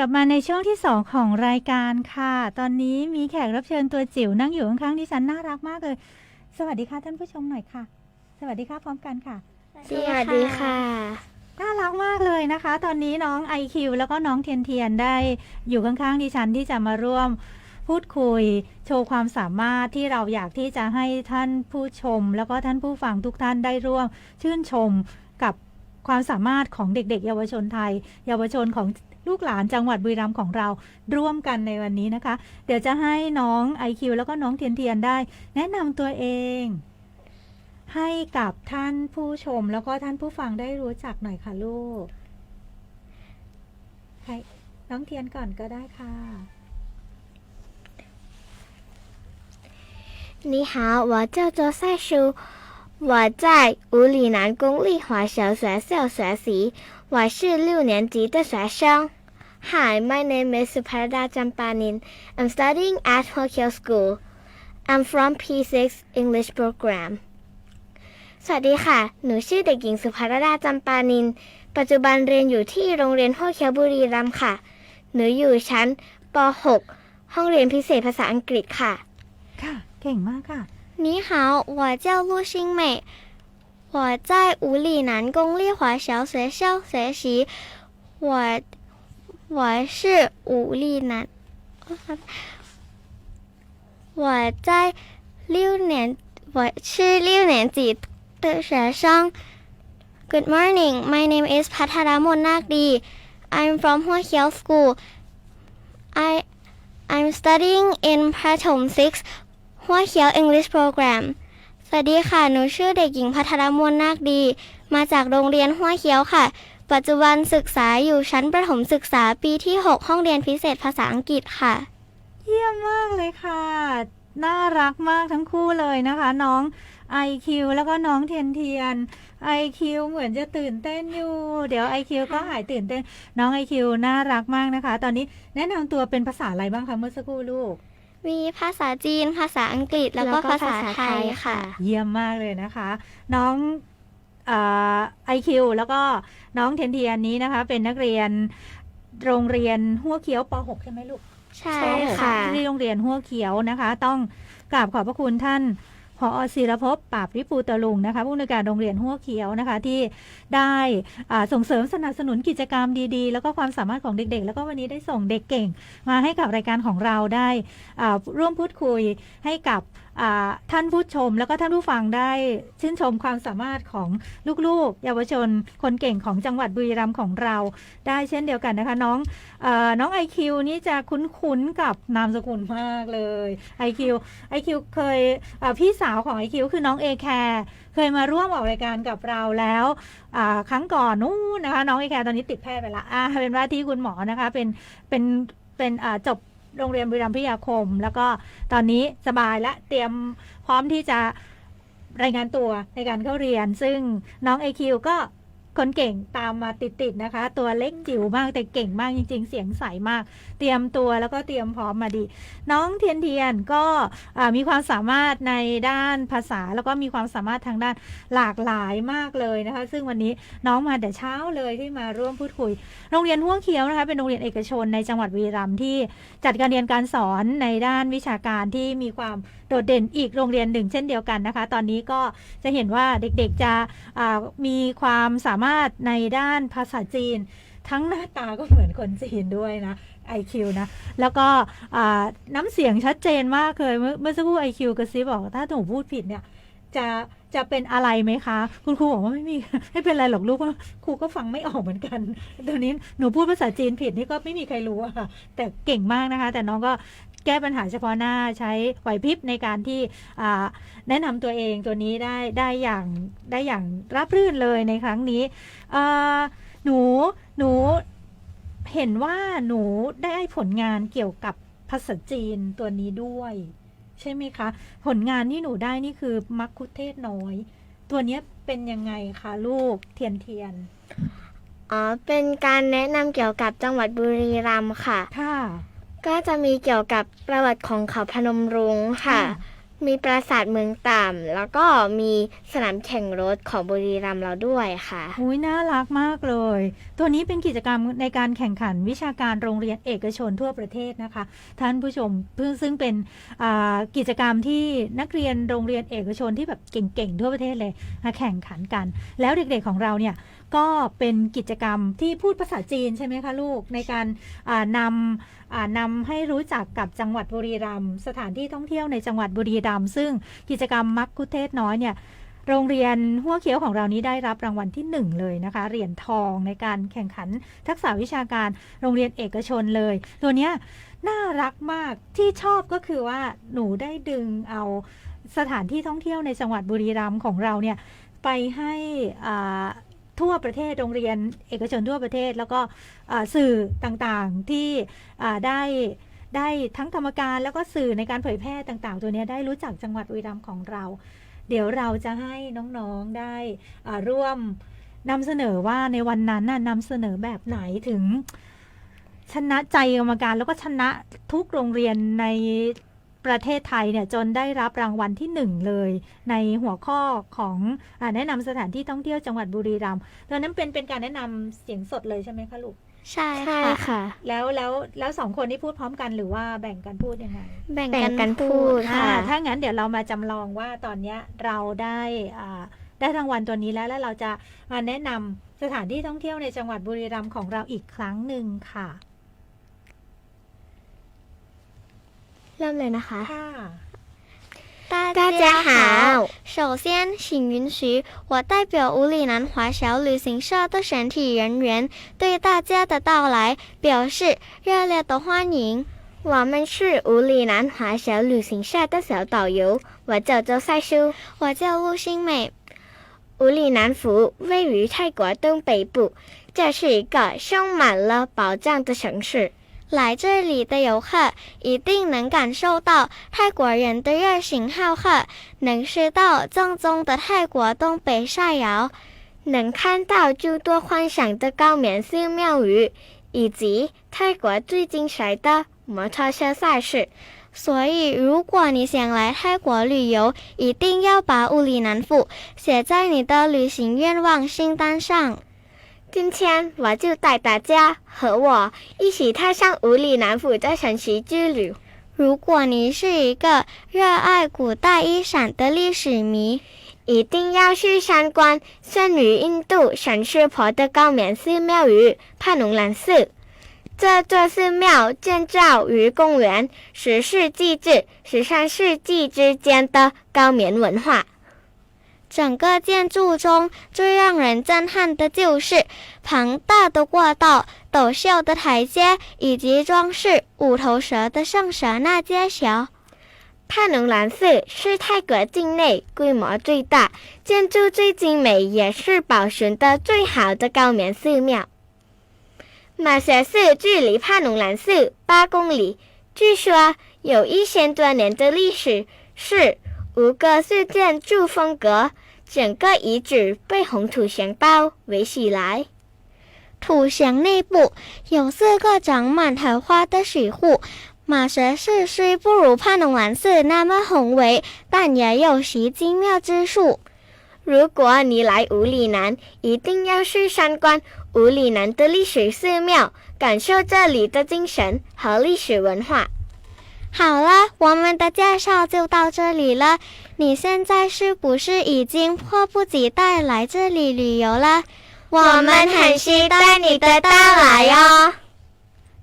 ลับมาในช่วงที่ 2 ของรายการค่ะ ตอนนี้มีแขกรับเชิญตัวจิ๋วนั่งอยู่ข้างๆดิฉันน่ารักมากเลย สวัสดีค่ะท่านผู้ชมหน่อยค่ะ สวัสดีค่ะพร้อมกันค่ะ สวัสดีค่ะ น่ารักมากเลยนะคะ ตอนนี้น้องไอคิวแล้วก็น้องเทียนเทียนได้อยู่ข้างๆดิฉันที่จะมาร่วมพูดคุยโชว์ความสามารถที่เราอยากที่จะให้ท่านผู้ชม แล้วก็ท่านผู้ฟังทุกท่านได้ร่วม ชื่นชมกับความสามารถของเด็ก ๆ เยาวชนไทย เยาวชนของ ลูกหลานจังหวัดบุรีรัมย์ของเราร่วมกันในวันนี้นะคะ เดี๋ยวจะให้น้องไอคิวแล้วก็น้องเทียนเทียนได้ แนะนำตัวเอง ให้กับท่านผู้ชมแล้วก็ท่านผู้ฟังได้รู้จักหน่อยค่ะลูก ใครน้องเทียนก่อนก็ได้ค่ะ 你好，我叫做赛舒，我在五里南公立华小学校学习，我是六年级的学生。 Hi, my name is Suparada Jampanin. I'm studying at Hokkyo School. I'm from P6 English program. สวัสดีค่ะ หนูชื่อเด็กหญิงสุภารดาจำปานิน ปัจจุบันเรียนอยู่ที่โรงเรียนห้วยเขียวบุรีรัมย์ค่ะ หนูอยู่ชั้นป .6 ห้องเรียนพิเศษภาษาอังกฤษค่ะ ค่ะ เก่งมากค่ะ 你好，我叫陆星美，我在五里南公立华小学校学习，我 我是五里南，我在六年，我是六年级的学生。Good morning, my name is Patharamon Nakdi. I'm from Hoa Kiao School. I I'm studying in Pratom 6หัวเขียว English Program สวัสดีค่ะ หนูชื่อเด็กหญิงพัทรมนนาคดี มาจากโรงเรียนหัวเขียวค่ะ ปัจจุบันศึกษาอยู่ชั้นประถมศึกษาปีที่ 6 ห้องเรียนพิเศษภาษาอังกฤษค่ะ เยี่ยมมากเลยค่ะ น่ารักมากทั้งคู่เลยนะคะ น้องไอคิวแล้วก็น้องเทียนเทียนไอคิวเหมือนจะตื่นเต้นอยู่ เดี๋ยวไอคิวก็หายตื่นเต้น น้องไอคิวน่ารักมากนะคะ ตอนนี้แนะนำตัวเป็นภาษาอะไรบ้างคะเมื่อสักครู่ลูกมีภาษาจีน ภาษาอังกฤษแล้วก็ภาษาไทยค่ะ เยี่ยมมากเลยนะคะ น้อง ไอคิวแล้วก็น้องเทียนเทียนนี้นะคะ เป็นนักเรียนโรงเรียนหัวเขียวป .6 ใช่ไหมลูกใช่ปค่ะ .6 ที่โรงเรียนหัวเขียวนะคะ ต้องกราบขอบพระคุณท่านพอศิรภพปราบริปูตะลุงนะคะผู้อำนวยการโรงเรียนหัวเขียวนะคะที่ได้อ่าส่งเสริมสนับสนุนกิจกรรมดีๆ แล้วก็ความสามารถของเด็กๆ แล้วก็วันนี้ได้ส่งเด็กเก่ง มาให้กับรายการของเราได้อ่าร่วมพูดคุยให้กับอ่า ท่านผู้ชมแล้วก็ท่านผู้ฟังได้ชื่นชมความสามารถของลูกๆ เยาวชน คนเก่งของจังหวัดบุรีรัมย์ของเรา ได้เช่นเดียวกันนะคะ น้องอน้องไอคิวนี่จะคุ้นๆกับนามสกุลมากเลยไอคิวไอคิวเคยพี่สาวของไอคิวคือน้องเอแคร์เคยมาร่วมออกรายการกับเราแล้วครั้งก่อนนู้นนะคะ น้องเอแคร์ตอนนี้ติดแพทย์ไปละอ่าเป็นว่าที่คุณหมอนะคะเป็นเป็นเป็นจบ โรงเรียนบุรีรัมย์พิทยาคม แล้วก็ตอนนี้สบายและเตรียมพร้อมที่จะรายงานตัวในการเข้าเรียน ซึ่งน้องไอคิวก็ คนเก่งตามมาติดๆนะคะ ตัวเล็กจิ๋วมากแต่เก่งมากจริง ๆ เสียงใสมาก เตรียมตัวแล้วก็เตรียมพร้อมมาดี น้องเทียนเทียนก็มีความสามารถในด้านภาษาแล้วก็มีความสามารถทางด้านหลากหลายมากเลยนะคะ ซึ่งวันนี้น้องมาแต่เช้าเลยที่มาร่วมพูดคุย โรงเรียนห้วงเขียวนะคะเป็นโรงเรียนเอกชนในจังหวัดบุรีรัมย์ที่จัดการเรียนการสอนในด้านวิชาการที่มีความโดดเด่นอีกโรงเรียนหนึ่งเช่นเดียวกันนะคะ ตอนนี้ก็จะเห็นว่าเด็กๆจะมีความสามารถในด้านภาษาจีน ทั้งหน้าตาก็เหมือนคนจีนด้วยนะ IQ นะ แล้วก็น้ำเสียงชัดเจนมากเลยเมื่อเมื่อสักครู่ IQ กระซิบบอกถ้าหนูพูดผิดเนี่ยจะจะเป็นอะไรไหมคะ คุณครูบอกว่าไม่มีไม่เป็นไรหรอกลูกว่าครูก็ฟังไม่ออกเหมือนกันตอนนี้หนูพูดภาษาจีนผิดนี่ก็ไม่มีใครรู้อะค่ะแต่เก่งมากนะคะ แต่น้องก็ แก้ปัญหาเฉพาะหน้าใช้ไหวพริบในการที่อ่าแนะนำตัวเองตัวนี้ได้ได้อย่างได้อย่างราบรื่นเลยในครั้งนี้อ่าหนูหนูเห็นว่าหนูได้ผลงานเกี่ยวกับภาษาจีนตัวนี้ด้วย ใช่ไหมคะ ผลงานที่หนูได้นี่คือมักคุเทศน้อย ตัวเนี้ยเป็นยังไงคะลูกเทียนเทียนอ๋อเป็นการแนะนำเกี่ยวกับจังหวัดบุรีรัมย์ค่ะ ค่ะ ก็จะมีเกี่ยวกับประวัติของเขาพนมรุ้งค่ะค่ะ มีปราสาทเมืองต่ำแล้วก็มีสนามแข่งรถของบุรีรัมย์เราด้วยค่ะอุ้ยน่ารักมากเลย ตัวนี้เป็นกิจกรรมในการแข่งขันวิชาการโรงเรียนเอกชนทั่วประเทศนะคะ ท่านผู้ชมเพื่อซึ่งเป็นอ่ากิจกรรมที่นักเรียนโรงเรียนเอกชนที่แบบเก่งๆทั่วประเทศเลยมาแข่งขันกัน แล้วเด็กๆของเราเนี่ยก็เป็นกิจกรรมที่พูดภาษาจีนใช่ไหมคะลูกในการอ่านำอ่า นำให้รู้จักกับจังหวัดบุรีรัมย์สถานที่ท่องเที่ยวในจังหวัดบุรีรัมย์ซึ่งกิจกรรมมักคุเทศน้อยเนี่ยโรงเรียนหัวเขียวของเรานี้ได้รับรางวัลที่หนึ่งเลยนะคะเหรียญทองในการแข่งขันทักษะวิชาการโรงเรียนเอกชนเลย ตัวเนี้ยน่ารักมากที่ชอบก็คือว่าหนูได้ดึงเอาสถานที่ท่องเที่ยวในจังหวัดบุรีรัมย์ของเราเนี่ยไปให้อ่า ทั่วประเทศโรงเรียนเอกชนทั่วประเทศ แล้วก็สื่อต่างๆที่ได้ได้ทั้งกรรมการแล้วก็สื่อในการเผยแพร่ต่าง ๆ ตัวนี้ได้รู้จักจังหวัดบุรีรัมของเรา เดี๋ยวเราจะให้น้องๆได้ร่วมนำเสนอว่าในวันนั้นน่ะนำเสนอแบบไหนถึงชนะใจกรรมการแล้วก็ชนะทุกโรงเรียนใน ประเทศไทยเนี่ยจนได้รับรางวัลที่หนึ่งเลย ในหัวข้อของอาแนะนำสถานที่ท่องเที่ยวจังหวัดบุรีรัมย์ตอนนั้นเป็นเป็นการแนะนำเสียงสดเลยใช่ไหมคะลูกใช่ค่ะ แล้วแล้วแล้วสองคนที่พูดพร้อมกันหรือว่าแบ่งกันพูดยังไง แบ่งกันพูดอ่าค่ะ ถ้างั้นเดี๋ยวเรามาจำลองว่าตอนเนี้ยเราได้อ่าได้รางวัลตัวนี้แล้วแล้วเราจะมาแนะนำสถานที่ท่องเที่ยวในจังหวัดบุรีรัมย์ของเราอีกครั้งหนึ่งค่ะ เริ่มเลยนะคะ ค่ะ 大家好，首先请允许我代表无里南华小旅行社的全体人员对大家的到来表示热烈的欢迎。我们是无里南华小旅行社的小导游，我叫周赛书，我叫陆新美。无里南府位于泰国东北部，这是一个充满了宝藏的城市。 来这里的游客一定能感受到泰国人的热情好客，能吃到正宗的泰国东北菜肴，能看到诸多幻想的高棉寺庙宇，以及泰国最精彩的摩托车赛事。所以，如果你想来泰国旅游，一定要把乌里南府写在你的旅行愿望清单上。今天我就带大家和我一起踏上五里南府的神奇之旅。如果你是一个热爱古代遗产的历史迷，一定要去参观生于印度神湿婆的高棉寺庙宇帕农兰寺。这座寺庙建造于公元十世纪至十三世纪之间的高棉文化。整个建筑中最让人震撼的就是庞大的过道、陡峭的台阶以及装饰五头蛇的圣蛇那街桥。帕农兰寺是泰国境内规模最大、建筑最精美，也是保存的最好的高棉寺庙。马学寺距离帕农兰寺八公里，据说有一千多年的历史，是五个是建筑风格。整个遗址被红土墙包围起来。土墙内部有四个长满荷花的水户。马蛇寺虽不如帕农王寺那么宏伟，但也有其精妙之处。如果你来五里南，一定要去参观五里南的历史寺庙，感受这里的精神和历史文化。好了，我们的介绍就到这里了。你现在是不是已经迫不及待来这里旅游了？我们很期待你的到来哦。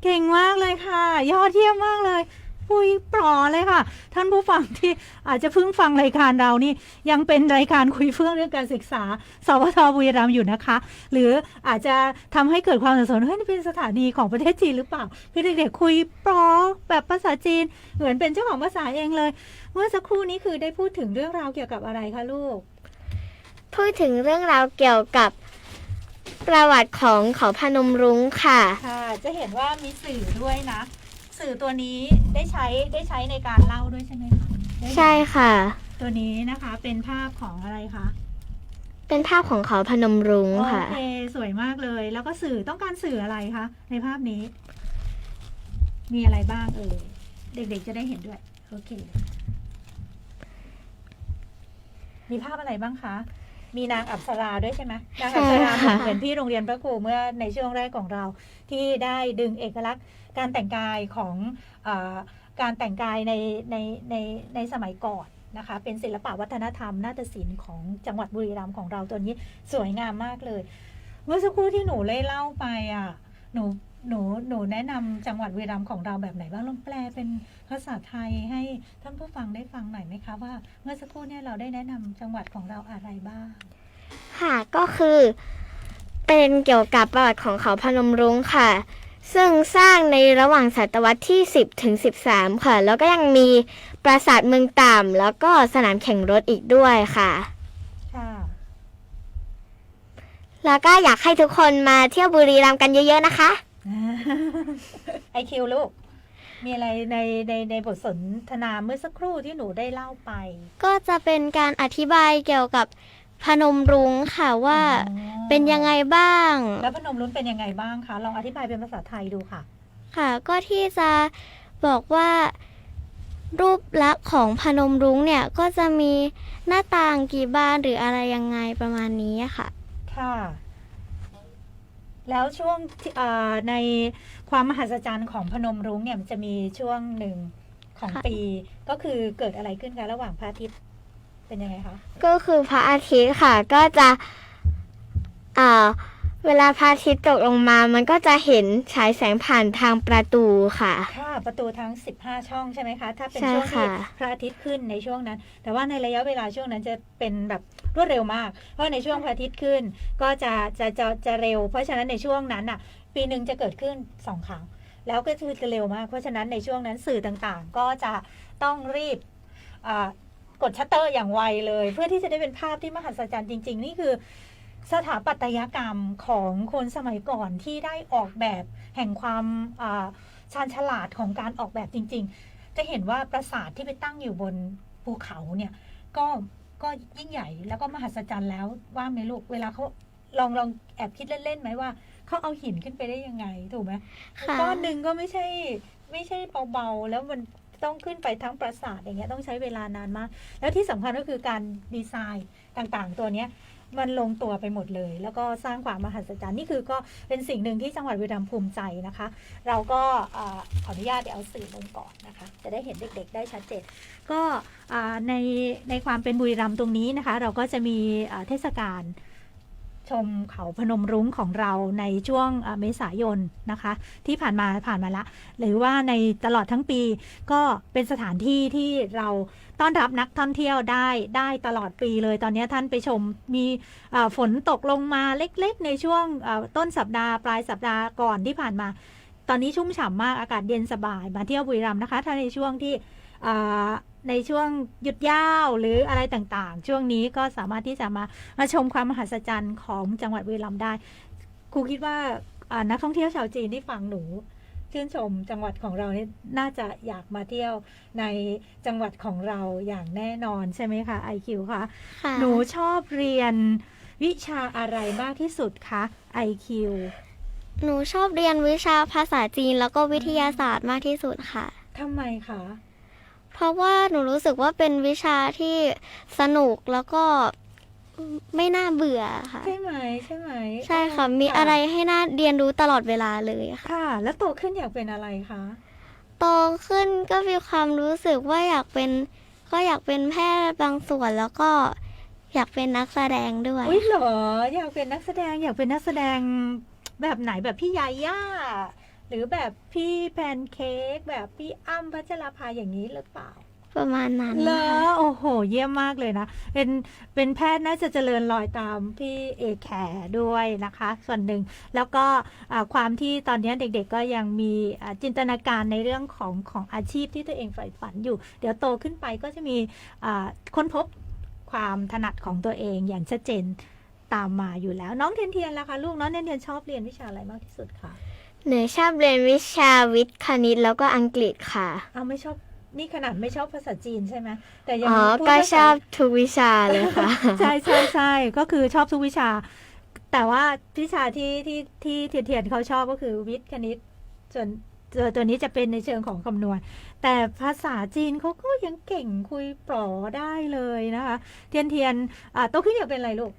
เก่งมากเลยค่ะ ยอดเยี่ยมมากเลย คุยปลอเลยค่ะ ท่านผู้ฟังที่อาจจะเพิ่งฟังรายการเรานี่ ยังเป็นรายการคุยเพื่อเรื่องการศึกษา สวทบุรีรัมย์อยู่นะคะ หรืออาจจะทำให้เกิดความสับสนเฮ้ยนี่เป็นสถานีของประเทศจีนหรือเปล่าคือเด็กๆคุยปลอแบบภาษาจีน เหมือนเป็นเจ้าของภาษาเองเลย เมื่อสักครู่นี้คือได้พูดถึงเรื่องราวเกี่ยวกับอะไรคะลูก พูดถึงเรื่องราวเกี่ยวกับประวัติของเขาพนมรุ้งค่ะ ค่ะ จะเห็นว่ามีสื่อด้วยนะ สื่อตัวนี้ได้ใช้ได้ใช้ในการเล่าด้วยใช่ไหมคะได้เห็นใช่ค่ะ ตัวนี้นะคะเป็นภาพของอะไรคะ เป็นภาพของเขาพนมรุ้งโอค่ะเค สวยมากเลย แล้วก็สื่อต้องการสื่ออะไรคะ ในภาพนี้ มีอะไรบ้างเอ่ยเด็กๆจะได้เห็นด้วย โอเค มีภาพอะไรบ้างคะ มีนางอับสราด้วยใช่ไหมนางอับสราเหมือนเหมือนพี่โรงเรียนพระครูเมื่อในช่วงแรกของเรา ที่ได้ดึงเอกลักษณ์การแต่งกายของเออการแต่งกายในในในในสมัยก่อนนะคะ เป็นศิลปะวัฒนธรรมนาฏศิลป์ของจังหวัดบุรีรัมย์ของเราตัวนี้สวยงามมากเลย เมื่อสักครู่ที่หนูเล่าเล่าไปอะ หนู หนูหนูแนะนำจังหวัดบุรีรัมย์ของเราแบบไหนบ้างลองแปลเป็นภาษาไทยให้ท่านผู้ฟังได้ฟังหน่อยไหมคะว่าเมื่อสักครู่เนี่ยเราได้แนะนำจังหวัดของเราอะไรบ้าง ค่ะก็คือ เป็นเกี่ยวกับประวัติของเขาพนมรุ้งค่ะ ซึ่งสร้างในระหว่างศตวรรษที่ 10 ถึง 13 ค่ะ แล้วก็ยังมีปราสาทเมืองต่ำแล้วก็สนามแข่งรถอีกด้วยค่ะค่ะแล้วก็อยากให้ทุกคนมาเที่ยวบุรีรัมย์กันเยอะ ๆ นะคะ ไอคิวลูก มีอะไรในในในบทสนทนาเมื่อสักครู่ที่หนูได้เล่าไป ก็จะเป็นการอธิบายเกี่ยวกับพนมรุ้งค่ะว่าอ๋อเป็นยังไงบ้าง แล้วพนมรุ้งเป็นยังไงบ้างคะ ลองอธิบายเป็นภาษาไทยดูค่ะ ค่ะก็ที่จะบอกว่า รูปลักษณ์ของพนมรุ้งเนี่ย ก็จะมีหน้าต่างกี่บานหรืออะไรยังไงประมาณนี้ค่ะ ค่ะ แล้วช่วงที่เอ่อในความมหัศจรรย์ของพนมรุ้งเนี่ยมันจะมีช่วงหนึ่งของค่ะปี ก็คือเกิดอะไรขึ้นคะระหว่างพระอาทิตย์เป็นยังไงคะ ก็คือพระอาทิตย์ค่ะ ก็จะอ่า เวลาพระอาทิตย์ตกลงมา มันก็จะเห็นฉายแสงผ่านทางประตูค่ะ ค่ะประตูทั้ง 15 ช่องใช่ไหมคะ ถ้าเป็นใช่ช่วงที่ค่ะ พระอาทิตย์ขึ้นในช่วงนั้น แต่ว่าในระยะเวลาช่วงนั้นจะเป็นแบบรวดเร็วมาก เพราะในช่วงพระอาทิตย์ขึ้นก็จะจะจะจะเร็ว เพราะฉะนั้นในช่วงนั้นอะ ปีหนึ่งจะเกิดขึ้นสองครั้ง แล้วก็คือจะเร็วมาก เพราะฉะนั้นในช่วงนั้นสื่อต่างๆ ก็จะต้องรีบอ่ากดชัตเตอร์อย่างไวเลย เพื่อที่จะได้เป็นภาพที่มหัศจรรย์จริง ๆ นี่คือ สถาปัตยกรรมของคนสมัยก่อนที่ได้ออกแบบแห่งความอ่าชาญฉลาดของการออกแบบจริง ๆ จะเห็นว่าปราสาทที่ไปตั้งอยู่บนภูเขาเนี่ยก็ก็ยิ่งใหญ่แล้วก็มหัศจรรย์แล้วว่าไหมลูกเวลาเขาลองลองแอบคิดเล่นๆไหมว่าเขาเอาหินขึ้นไปได้ยังไงถูกไหมค่ะก้อนหนึ่งก็ไม่ใช่ไม่ใช่เบาๆแล้วมันต้องขึ้นไปทั้งปราสาทอย่างเงี้ยต้องใช้เวลานานมาก แล้วที่สำคัญก็คือการดีไซน์ต่างๆ ตัวเนี้ย มันลงตัวไปหมดเลย แล้วก็สร้างความมหัศจรรย์นี่คือก็เป็นสิ่งหนึ่งที่จังหวัดบุรีรัมย์ภูมิใจนะคะ เราก็ขออนุญาตเดี๋ยวเอาสื่อลงก่อนนะคะ จะได้เห็นเด็กๆ ได้ชัดเจนก็ในในความเป็นบุรีรัมย์ตรงนี้นะคะ เราก็จะมีเทศกาล ชมเขาพนมรุ้งของเราในช่วงเมษายนนะคะ ที่ผ่านมาผ่านมาละ หรือว่าในตลอดทั้งปีก็เป็นสถานที่ที่เราต้อนรับนักท่องเที่ยวได้ได้ตลอดปีเลย ตอนนี้ท่านไปชมมีฝนตกลงมาเล็กๆ ในช่วงต้นสัปดาห์ปลายสัปดาห์ก่อนที่ผ่านมา ตอนนี้ชุ่มฉ่ำมากอากาศเย็นสบายมาเที่ยวบุรีรัมย์นะคะถ้าในช่วงที่ ในช่วงหยุดยาวหรืออะไรต่างๆ ช่วงนี้ก็สามารถที่จะมามาชมความมหัศจรรย์ของจังหวัดบุรีรัมย์ได้ ครูคิดว่าอ่านักท่องเที่ยวชาวจีนที่ฟังหนูชื่นชมจังหวัดของเราเนี่ยน่าจะอยากมาเที่ยวในจังหวัดของเราอย่างแน่นอนใช่ไหมคะไอคิวคะค่ะหนูชอบเรียนวิชาอะไรมากที่สุดคะไอคิวหนูชอบเรียนวิชาภาษาจีนแล้วก็วิทยาศาสตร์มากที่สุดค่ะทำไมคะ เพราะว่าหนูรู้สึกว่าเป็นวิชาที่สนุกแล้วก็ไม่น่าเบื่อค่ะ ใช่ไหมใช่ไหมใช่ค่ะ มีอะไรให้น่าเรียนรู้ตลอดเวลาเลยค่ะ ค่ะ แล้วโตขึ้นอยากเป็นอะไรคะโตขึ้นก็มีความรู้สึกว่าอยากเป็น ก็อยากเป็นแพทย์บางส่วนแล้วก็อยากเป็นนักแสดงด้วย อุ้ยเหรอ อยากเป็นนักแสดงอยากเป็นนักแสดงแบบไหนแบบพี่ยาย่า หรือแบบพี่แพนเค้กแบบพี่อ้ำพัชราภาอย่างนี้หรือเปล่า ประมาณนั้นเหรอค่ะโอ้โห เยี่ยมมากเลยนะ เป็นเป็นแพทย์น่าจะเจริญรอยตามพี่เอแขด้วยนะคะ ส่วนหนึ่งแล้วก็อ่าความที่ตอนนี้เด็กๆก็ยังมีอ่าจินตนาการในเรื่องของของอาชีพที่ตัวเองใฝ่ฝันอยู่ เดี๋ยวโตขึ้นไปก็จะมีอ่าค้นพบความถนัดของตัวเองอย่างชัดเจนตามมาอยู่แล้ว น้องเทียนเทียนล่ะคะลูกน้องเทียนเทียนชอบเรียนวิชาอะไรมากที่สุดคะ หนูชอบเรียนวิชาวิทย์คณิตแล้วก็อังกฤษค่ะ เอาไม่ชอบนี่ขนาดไม่ชอบภาษาจีนใช่ไหมแต่ยังอ๋อ พูดก็ภาษา ชอบทุกวิชาเลยค่ะ ใช่ใช่ใช่ก็คือชอบทุกวิชา แต่ว่าวิชาที่ที่ที่เทียนเทียนเขาชอบก็คือวิทย์คณิต ส่วนเจอตัวนี้จะเป็นในเชิงของคำนวณ แต่ภาษาจีนเขาก็ยังเก่งคุยปลอได้เลยนะคะ เทียนเทียนอ่าโตขึ้นอยากเป็นอะไรลูก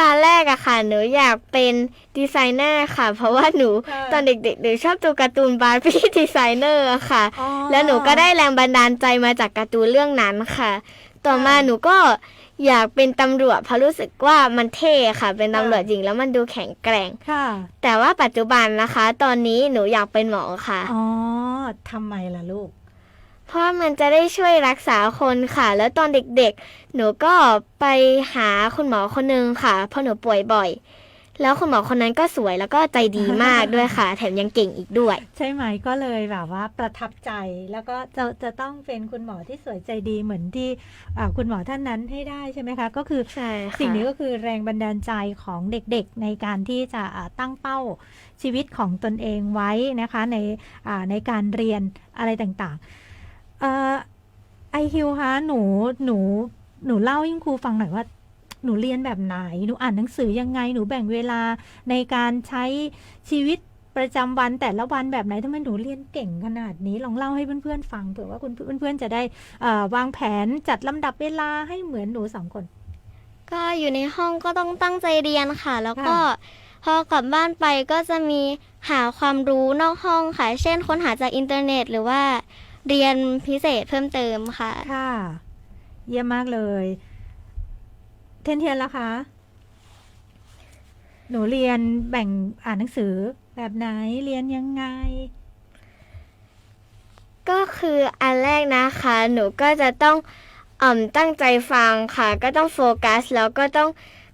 ตอนแรกอะค่ะ หนูอยากเป็นดีไซเนอร์ค่ะ เพราะว่าหนูค่ะตอนเด็กๆหนูชอบดูการ์ตูนบาร์บี้ ดีไซเนอร์อะค่ะ อ๋อแล้วหนูก็ได้แรงบันดาลใจมาจากการ์ตูนเรื่องนั้นค่ะ ต่อมาค่ะหนูก็อยากเป็นตำรวจเพราะรู้สึกว่ามันเท่ค่ะ เป็นตำรวจค่ะหญิงแล้วมันดูแข็งแกร่ง ค่ะ แต่ว่าปัจจุบันนะคะ ตอนนี้หนูอยากเป็นหมอค่ะ อ๋อทำไมล่ะลูก เพราะว่ามันจะได้ช่วยรักษาคนค่ะ แล้วตอนเด็กๆ หนูก็ไปหาคุณหมอคนนึงค่ะ เพราะหนูป่วยบ่อย แล้วคุณหมอคนนั้นก็สวยแล้วก็ใจดีมากด้วยค่ะ แถมยังเก่งอีกด้วย ใช่ไหมก็เลยแบบว่าประทับใจแล้วก็จะจะต้องเป็นคุณหมอที่สวยใจดีเหมือนที่อ่าคุณหมอท่านนั้นให้ได้ใช่ไหมคะ ก็คือใช่ค่ะสิ่งนี้ก็คือแรงบันดาลใจของเด็กๆ ในการที่จะอ่าตั้งเป้าชีวิตของตนเองไว้นะคะในอ่าในการเรียนอะไรต่างๆ เอ่อไอคิวคะหนูหนูหนูเล่าให้คุณครูฟังหน่อยว่า หนูเรียนแบบไหน หนูอ่านหนังสือยังไง หนูแบ่งเวลาในการใช้ชีวิตประจำวันแต่ละวันแบบไหนทำไมหนูเรียนเก่งขนาดนี้ ลองเล่าให้เพื่อนๆฟังเผื่อว่าคุณเพื่อนๆจะได้เอ่อวางแผนจัดลำดับเวลาให้เหมือนหนูสองคน ก็อยู่ในห้องก็ต้องตั้งใจเรียนค่ะ แล้วก็ค่ะ พอกลับบ้านไปก็จะมีหาความรู้นอกห้องค่ะ เช่น ค้นหาจากอินเทอร์เน็ต หรือว่า เรียนพิเศษเพิ่มเติมค่ะ ค่ะ เยี่ยมมากเลย เทนเทียนล่ะคะ หนูเรียนแบ่งอ่านหนังสือแบบไหนเรียนยังไง ก็คืออันแรกนะคะ หนูก็จะต้องอ่าตั้งใจฟังค่ะ ก็ต้องโฟกัส แล้วก็ต้อง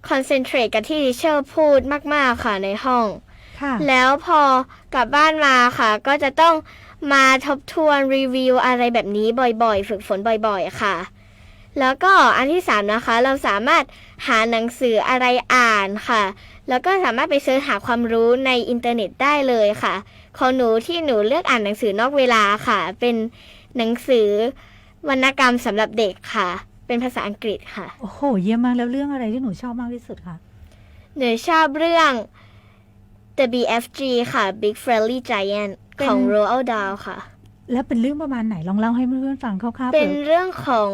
คอนเซนเทรตกับที่ดิเชอร์พูดมาก ๆ ค่ะในห้อง ค่ะ แล้วพอกลับบ้านมาค่ะ ก็จะต้อง มาทบทวนรีวิวอะไรแบบนี้บ่อยๆ ฝึกฝนบ่อยๆ ค่ะ แล้วก็อันที่สามนะคะ เราสามารถหาหนังสืออะไรอ่านค่ะ แล้วก็สามารถไปเสิร์ชหาความรู้ในอินเทอร์เน็ตได้เลยค่ะ ของหนูที่หนูเลือกอ่านหนังสือนอกเวลาค่ะ เป็นหนังสือวรรณกรรมสำหรับเด็กค่ะ เป็นภาษาอังกฤษค่ะ โอ้โห เยี่ยมมากแล้วเรื่องอะไรที่หนูชอบมากที่สุดคะหนูชอบเรื่อง The BFG ค่ะ Big Friendly Giant เป็นของ Roald Dahl ค่ะ แล้วเป็นเรื่องประมาณไหนลองเล่าให้เพื่อนๆฟังคร่าวๆเป็นผื่อเรื่องของ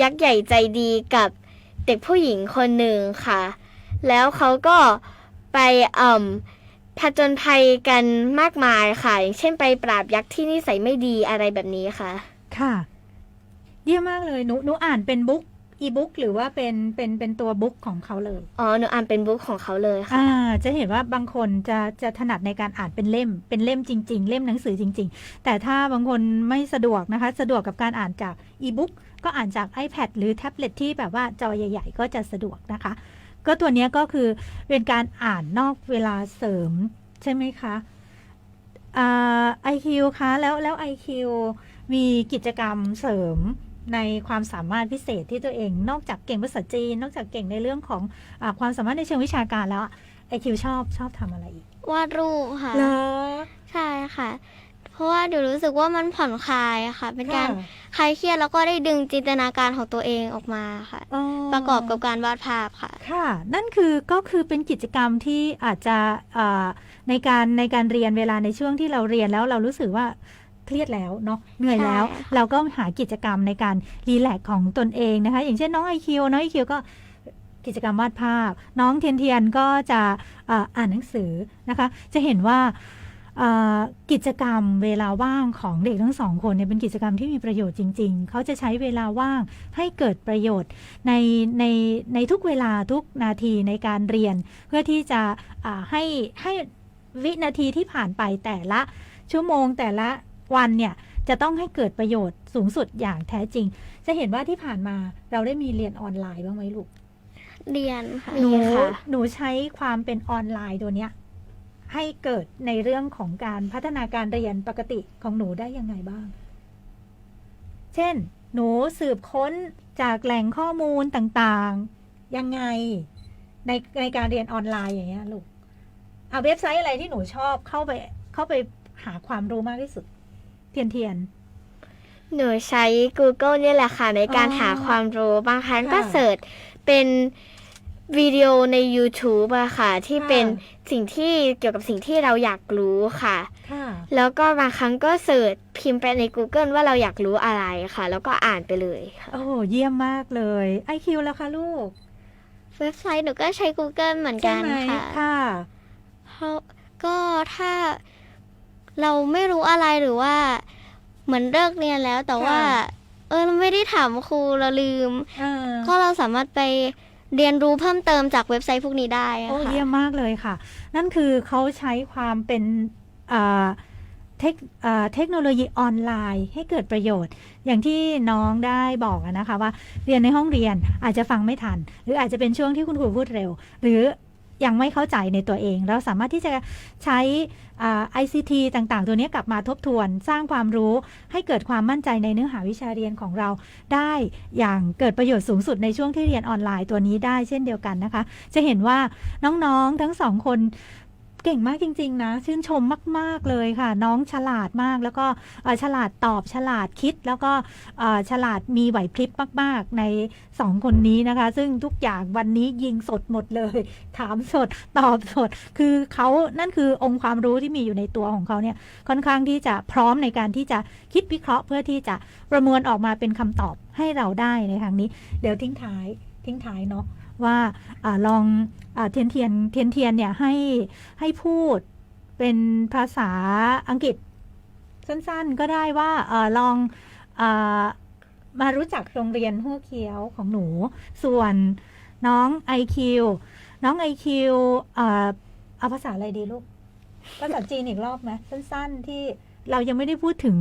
ยักษ์ใหญ่ใจดีกับเด็กผู้หญิงคนหนึ่งค่ะ แล้วเขาก็ไปอ่มผจญภัยกันมากมายค่ะ อย่างเช่นไปปราบยักษ์ที่นิสัยไม่ดีอะไรแบบนี้ค่ะ ค่ะ เยี่ยมมากเลยหนูหนูอ่านเป็นบุ๊ก อีบุ๊กหรือว่าเป็นเป็นเป็นตัวบุ๊กของเขาเลย อ๋อหนูอ่านเป็นบุ๊กของเขาเลยค่ะ อ่า จะเห็นว่าบางคนจะจะถนัดในการอ่านเป็นเล่ม เป็นเล่มจริง ๆ เล่มหนังสือจริง ๆ แต่ถ้าบางคนไม่สะดวกนะคะ สะดวกกับการอ่านจากอีบุ๊กก็อ่านจาก iPad หรือแท็บเล็ตที่แบบว่าจอใหญ่ ๆ ก็จะสะดวกนะคะ ก็ตัวเนี้ยก็คือเป็นการอ่านนอกเวลาเสริมใช่ไหมคะอ่า IQ คะแล้วแล้ว IQ มีกิจกรรมเสริม ในความสามารถพิเศษที่ตัวเอง นอกจากเก่งภาษาจีน นอกจากเก่งในเรื่องของอาความสามารถในเชิงวิชาการแล้วไอคิวชอบชอบทำอะไรอีกวาดรูปค่ะเหรอใช่ค่ะ เพราะว่าหนูรู้สึกว่ามันผ่อนคลายอะค่ะ เป็นการค่ะคลายเครียดแล้วก็ได้ดึงจินตนาการของตัวเองออกมาค่ะอ๋อประกอบกับการวาดภาพค่ะ ค่ะ นั่นคือก็คือเป็นกิจกรรมที่อาจจะอ่าในการในการเรียนเวลาในช่วงที่เราเรียนแล้วเรารู้สึกว่า เครียดแล้วเนาะเหนื่อยแล้วใช่ค่ะเราก็หากิจกรรมในการรีแลกซ์ของตนเองนะคะ อย่างเช่นน้องไอคิวน้องไอคิวก็กิจกรรมวาดภาพ น้องเทียนเทียนก็จะอ่าอ่านหนังสือนะคะ จะเห็นว่าอ่ากิจกรรมเวลาว่างของเด็กทั้งสองคนเนี่ยเป็นกิจกรรมที่มีประโยชน์จริง ๆ เขาจะใช้เวลาว่างให้เกิดประโยชน์ในในในทุกเวลาทุกนาทีในการเรียน เพื่อที่จะอ่าให้ให้วินาทีที่ผ่านไปแต่ละชั่วโมงแต่ละ วันเนี่ยจะต้องให้เกิดประโยชน์สูงสุดอย่างแท้จริง จะเห็นว่าที่ผ่านมาเราได้มีเรียนออนไลน์บ้างไหมลูก เรียนค่ะหนูค่ะหนูใช้ความเป็นออนไลน์ตัวเนี้ยให้เกิดในเรื่องของการพัฒนาการเรียนปกติของหนูได้ยังไงบ้าง เช่น หนูสืบค้นจากแหล่งข้อมูลต่างๆ ยังไงในในการเรียนออนไลน์อย่างเงี้ยลูก เอาเว็บไซต์อะไรที่หนูชอบเข้าไปเข้าไปหาความรู้มากที่สุด เทียนเทียน หนูใช้ Google เนี่ยแหละค่ะ ในการอ๋อหาความรู้บางครั้งค่ะก็เสิร์ชเป็นวิดีโอใน YouTube อะค่ะ ที่ค่ะ เป็นสิ่งที่เกี่ยวกับสิ่งที่เราอยากรู้ค่ะ ค่ะ แล้วก็บางครั้งก็เสิร์ชพิมพ์ไปใน Google ว่าเราอยากรู้อะไรค่ะ แล้วก็อ่านไปเลยค่ะ โอ้โหเยี่ยมมากเลยไอคิวแล้วคะลูกเว็บไซต์หนูก็ใช้ Google เหมือนใช่กันไหมค่ะ ค่ะ เพราะก็ถ้า เราไม่รู้อะไรหรือว่าเหมือนเลิกเรียนแล้วแต่ว่าค่ะเออเราไม่ได้ถามครูเราลืม เออก็เราสามารถไปเรียนรู้เพิ่มเติมจากเว็บไซต์พวกนี้ได้อะโอ้ค่ะ เยี่ยมมากเลยค่ะ นั่นคือเขาใช้ความเป็นอ่าเทคอ่าเทคโนโลยีออนไลน์ให้เกิดประโยชน์ อย่างที่น้องได้บอกอะนะคะว่าเรียนในห้องเรียนอาจจะฟังไม่ทัน หรืออาจจะเป็นช่วงที่คุณครูพูดเร็ว หรือ ยังไม่เข้าใจในตัวเอง เราสามารถที่จะใช้อ่า ICT ต่างๆ ตัวนี้กลับมาทบทวน สร้างความรู้ให้เกิดความมั่นใจในเนื้อหาวิชาเรียนของเราได้อย่างเกิดประโยชน์สูงสุดในช่วงที่เรียนออนไลน์ตัวนี้ได้เช่นเดียวกันนะคะ จะเห็นว่าน้องๆทั้งสองคน เก่งมากจริง ๆ นะ ชื่นชมมาก ๆ เลยค่ะ น้องฉลาดมากแล้วก็ฉลาดตอบฉลาดคิด แล้วก็ฉลาดมีไหวพริบมาก ๆ ในสองคนนี้นะคะ ซึ่งทุกอย่างวันนี้ยิงสดหมดเลย ถามสดตอบสด คือเขานั่นคือองค์ความรู้ที่มีอยู่ในตัวของเขาเนี่ยค่อนข้างที่จะพร้อมในการที่จะคิดวิเคราะห์ เพื่อที่จะประมวลออกมาเป็นคำตอบให้เราได้ในครั้งนี้ เดี๋ยวทิ้งท้ายทิ้งท้ายเนาะ ว่าอลองอเทียนเทียนเทียนเทียนเนี่ยให้ให้พูดเป็นภาษาอังกฤษสั้นๆก็ได้ว่าอลองอมารู้จักโรงเรียนหัวเขียวของหนู ส่วนน้องไอคิวน้องไอคิวเอาภาษาอะไรดีลูก ภาษาจีนอีกรอบไหมสั้นๆที่เรายังไม่ได้พูดถึง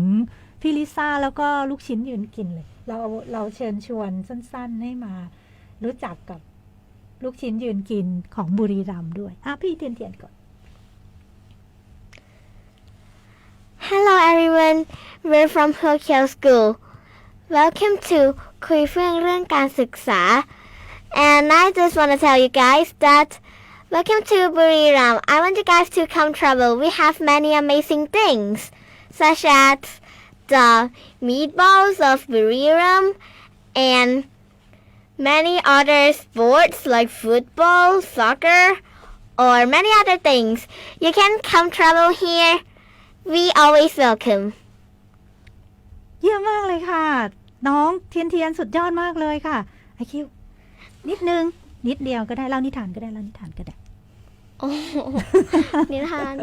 พี่ลิซ่าแล้วก็ลูกชิ้นยืนกินเลย เราเราเชิญชวนสั้นๆให้มารู้จักกับ ลูกชิ้นยืนกินของบุรีรัมย์ด้วยอ่ะพี่เทียนเทียนก่อน Hello everyone we're from Hillkill School welcome to คุยเฟื่องเรื่องการศึกษา and I just want to tell you guys that welcome to Buriram I want you guys to come travel we have many amazing things such as the meatballs of Buriram and many other sports like football, soccer, or many other things. You can come travel here. We always welcome. เยี่ยมมากเลยค่ะ น้องเทียนเทียนสุดยอดมากเลยค่ะไอคิวนิดนึง นิดเดียวก็ได้เล่านิทานก็ได้เล่านิทานก็ได้ โอ้โหนิทาน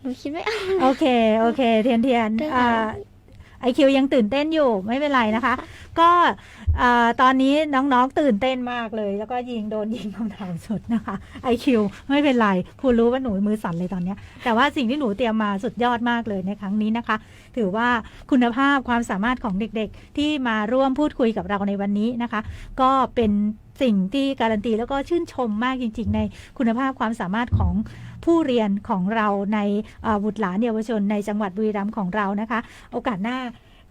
หนูคิดไม่ออกโอเค โอเค เทียนเทียนได้ค่ะอ่าไอคิวยังตื่นเต้นอยู่ไม่เป็นไรนะคะ ก็ อตอนนี้น้องๆตื่นเต้นมากเลย แล้วก็ยิงโดนยิงคำถามสุดนะคะไอคิวไม่เป็นไรครูรู้ว่าหนูมือสั่นเลยตอนนี้ แต่ว่าสิ่งที่หนูเตรียมมาสุดยอดมากเลยในครั้งนี้นะคะ ถือว่าคุณภาพความสามารถของเด็กๆ ที่มาร่วมพูดคุยกับเราในวันนี้นะคะ ก็เป็นสิ่งที่การันตีแล้วก็ชื่นชมมากจริง ๆ ในคุณภาพความสามารถของผู้เรียนของเราในบุตรหลานเยาวชนในจังหวัดบุรีรัมย์ของเรานะคะ โอกาสหน้า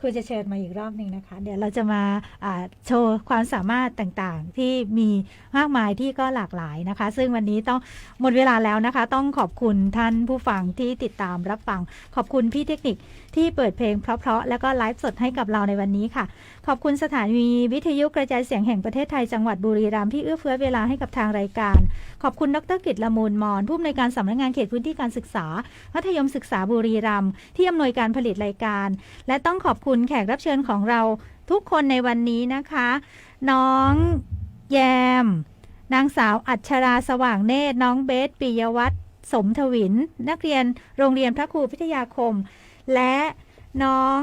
ครูจะเชิญมาอีกรอบหนึ่งนะคะ เดี๋ยวเราจะมาอ่าโชว์ความสามารถต่างๆ ที่มีมากมายที่ก็หลากหลายนะคะ ซึ่งวันนี้ต้องหมดเวลาแล้วนะคะ ต้องขอบคุณท่านผู้ฟังที่ติดตามรับฟัง ขอบคุณพี่เทคนิคที่เปิดเพลงเพราะๆ แล้วก็ไลฟ์สดให้กับเราในวันนี้ค่ะ ขอบคุณสถานีวิทยุกระจายเสียงแห่งประเทศไทยจังหวัดบุรีรัมย์ที่เอื้อเฟื้อเวลาให้กับทางรายการ ขอบคุณดรกิตละมูลมอนผู้อำนวยการสำนักงานเขตพื้นที่การศึกษา มัธยมศึกษาบุรีรัมย์ที่อำนวยการผลิตรายการ และต้องขอบคุณแขกรับเชิญของเราทุกคนในวันนี้นะคะ น้องแยม นางสาวอัชราสว่างเนตรน้องเบสปิยวัฒน์สมทวิน นักเรียนโรงเรียนพระครูพิทยาคม และน้อง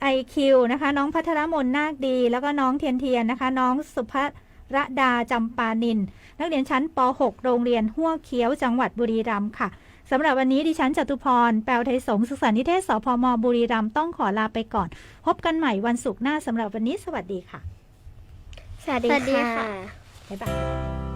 ไอคิวนะคะ น้องพัทรมนนาคดี แล้วก็น้องเทียนเทียนนะคะ น้องสุภรดาจำปานิน นักเรียนชั้นป .6 โรงเรียนหัวเขียวจังหวัดบุรีรัมย์ค่ะสำหรับวันนี้ดิฉันจตุพร แปลวไทยสงฆ์ศึกษานิเทศสพมบุรีรัมย์ต้องขอลาไปก่อน พบกันใหม่วันศุกร์หน้าสำหรับวันนี้สวัสดีค่ะ สวัสดีสวัสดีค่ะค่ะ บ๊ายบาย